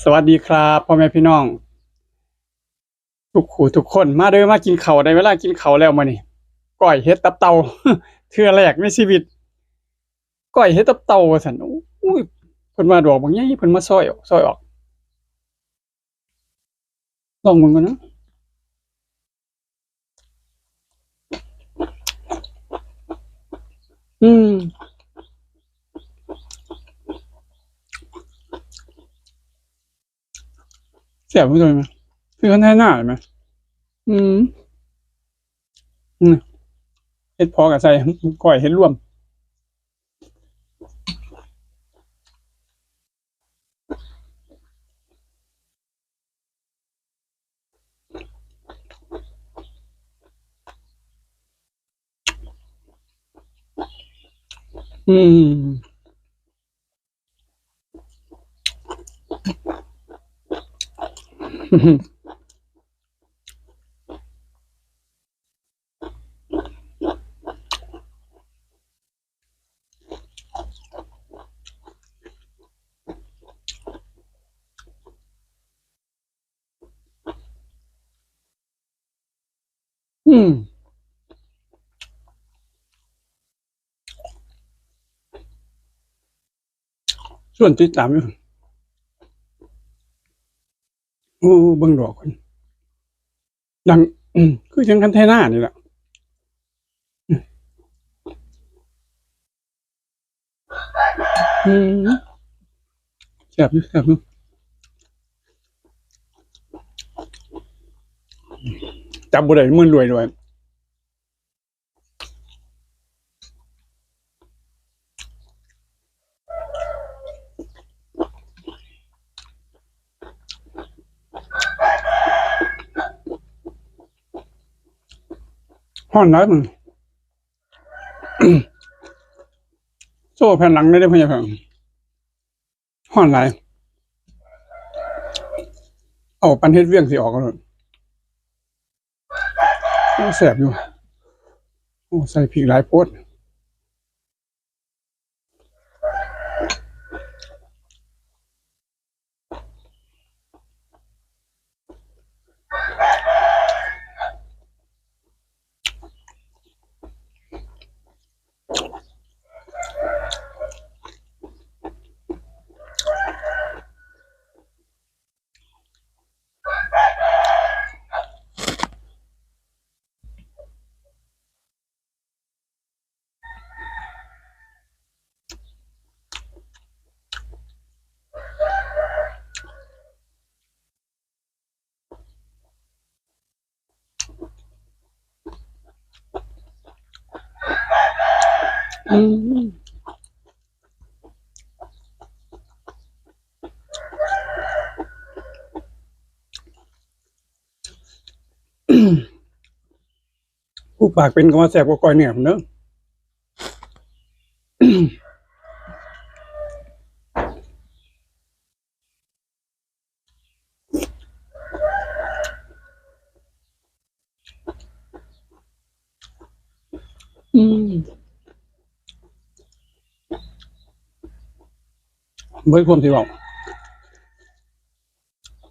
สวัสดีครับพ่อแม่พี่น้อง ทุกขู่ทุกคนมาเด้อมากินข้าวได้เวลากินข้าวแล้วมื้อนี้ก้อยเฮ็ดตับเต่าเทื่อแรกในชีวิตก้อยเฮ็ดตับเต่าว่าซั่นอุ้ยเพิ่นมาดอกบางใหญ่เพิ่นมาซอยออกซอยออกลองมึงก่อนนะอืม เสียบไปเลยไหมคือเขาแน่หน้าเห็นไหมอืม อืมเฮ็ดพอกับใส่ก้อยเฮ็ดร่วมอืม อืมส่วนติดตามอยู่ โอ้บังดอกคนดังคือจังกันไทหน้านี่แหละแซ่บอยู่แซ่บอยู่จำบบ่ได้มันรวยด้วย ห้อนน้อยมึงโซ่แผ่นหลังได้ได้พยงเพียงห้อนหลเอาปันเฮ็ดเวียงสิออกก็เลยแสบอยู่ โอ้ใส่พริกหลายโพด อืมผู้ปากเป็นก็มาแสบกว่าก้อยเนี่ยมเนอะอืม เบิดความที่บอก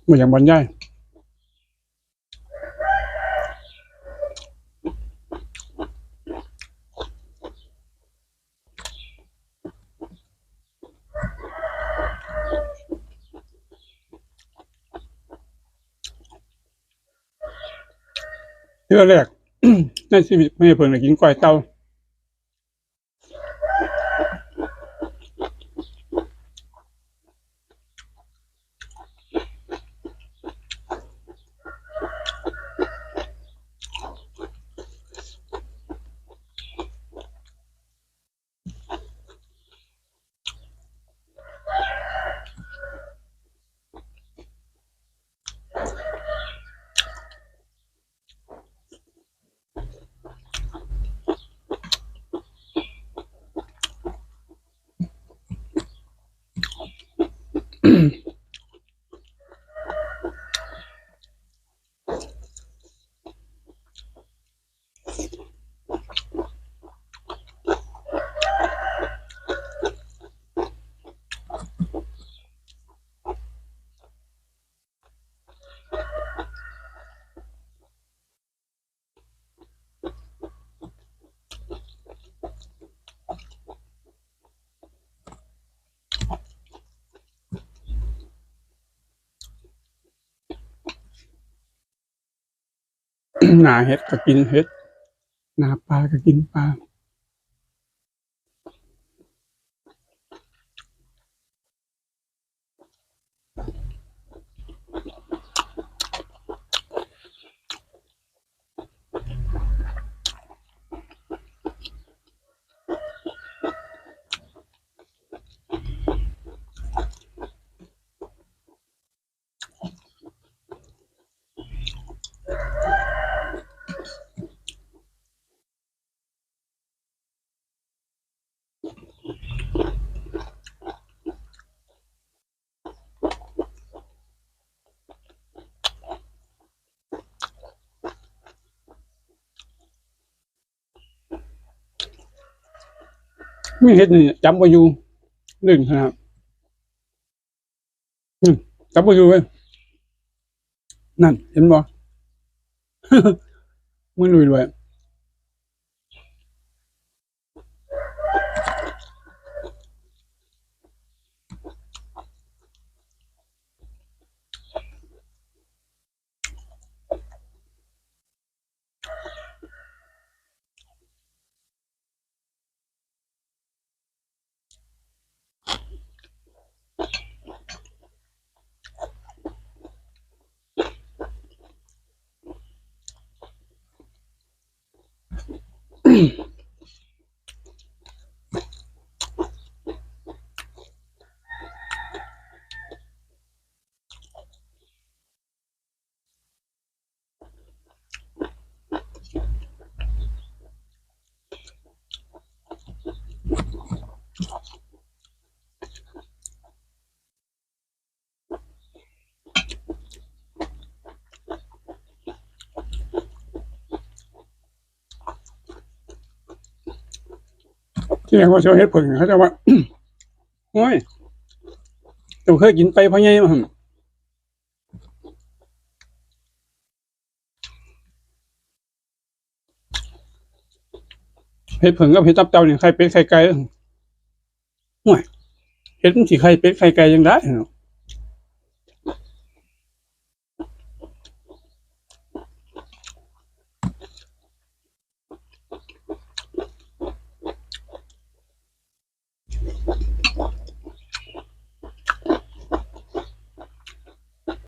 เหมือนอย่างบรรยายเรื่องแรกในชีวิตไม่เพิ่งได้กินก้อยเต้าอ หนาเห็ดก็กินเห็ด หนาปลาก็กินปลา ไม่เห็นี่จำไปอยู่ลื่นขนะครับจำไปอยู่เว้ยนั่นเห็นบ่มือลุยเลย Mm-hmm. ที่แรกว่าเชียวเฮ็ดผึ่งเขาจะว่าโอ้ยเราเคยกินไปเพราะไงมาหั่นเฮ็ดผึ่งกับเฮ็ดตับเต่าเนี่ยไข่เป็ดไข่ไก่ห่วยเฮ็ดมันสิไข่เป็ดไข่ไก่ยังได้เนาะ